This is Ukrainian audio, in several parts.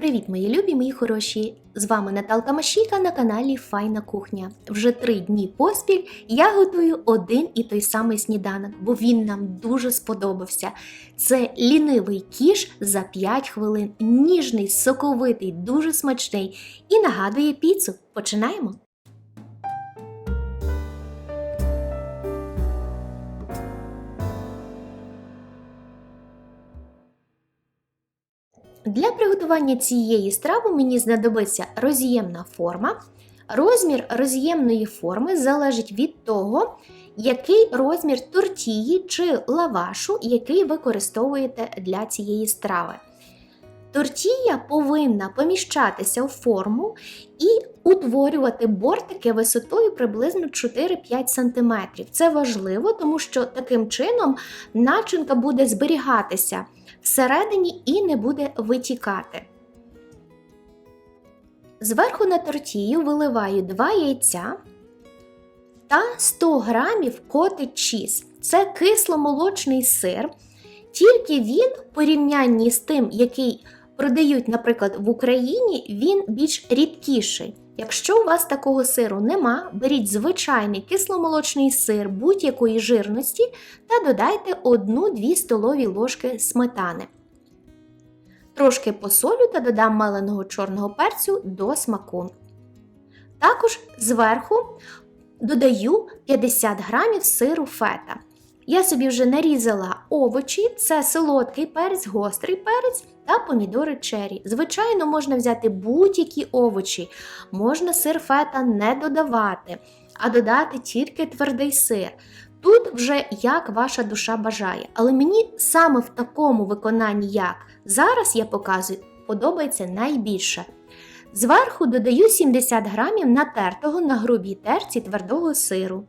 Привіт, мої любі, мої хороші! З вами Наталка Машійка на каналі Файна Кухня. Вже три дні поспіль я готую один і той самий сніданок, бо він нам дуже сподобався. Це лінивий кіш за 5 хвилин, ніжний, соковитий, дуже смачний і нагадує піцу. Починаємо! Для приготування цієї страви мені знадобиться роз'ємна форма. Розмір роз'ємної форми залежить від того, який розмір тортії чи лавашу, який використовуєте для цієї страви. Тортія повинна поміщатися в форму і утворювати бортики висотою приблизно 4-5 см. Це важливо, тому що таким чином начинка буде зберігатися всередині і не буде витікати. Зверху на тортію виливаю 2 яйця та 100 грамів котед чіз. Це кисломолочний сир. Тільки він в порівнянні з тим, який продають, наприклад, в Україні, він більш рідкіший. Якщо у вас такого сиру нема, беріть звичайний кисломолочний сир будь-якої жирності та додайте 1-2 столові ложки сметани. Трошки посолю та додам маленого чорного перцю до смаку. Також зверху додаю 50 грамів сиру фета. Я собі вже нарізала овочі, це солодкий перець, гострий перець та помідори чері. Звичайно, можна взяти будь-які овочі, можна сир фета не додавати, а додати тільки твердий сир. Тут вже як ваша душа бажає, але мені саме в такому виконанні, як зараз я показую, подобається найбільше. Зверху додаю 70 грамів натертого на грубій терці твердого сиру.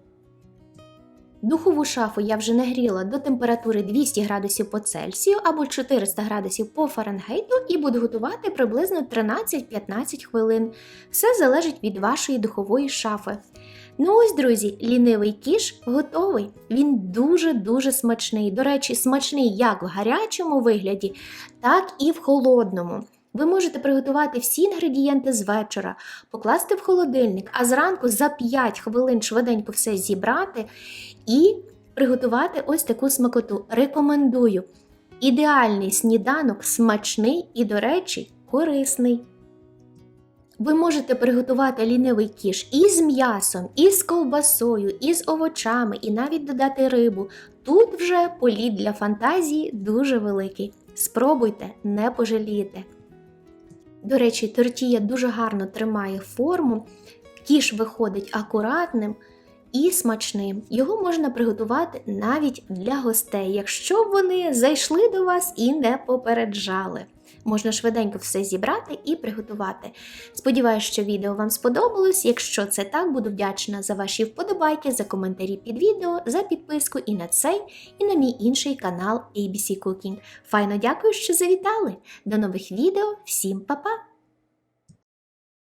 Духову шафу я вже нагріла до температури 200 градусів по Цельсію або 400 градусів по Фаренгейту і буду готувати приблизно 13-15 хвилин. Все залежить від вашої духової шафи. Ну ось, друзі, лінивий кіш готовий. Він дуже-дуже смачний. До речі, смачний як в гарячому вигляді, так і в холодному. Ви можете приготувати всі інгредієнти з вечора, покласти в холодильник, а зранку за 5 хвилин швиденько все зібрати і приготувати ось таку смакоту. Рекомендую. Ідеальний сніданок, смачний і, до речі, корисний. Ви можете приготувати лінивий кіш і з м'ясом, і з ковбасою, і з овочами, і навіть додати рибу. Тут вже політ для фантазії дуже великий. Спробуйте, не пожалієте. До речі, тортія дуже гарно тримає форму, кіш виходить акуратним і смачним. Його можна приготувати навіть для гостей, якщо вони зайшли до вас і не попереджали. Можна швиденько все зібрати і приготувати. Сподіваюсь, що відео вам сподобалось. Якщо це так, буду вдячна за ваші вподобайки, за коментарі під відео, за підписку і на цей, і на мій інший канал ABC Cooking. Файно дякую, що завітали! До нових відео, всім па-па!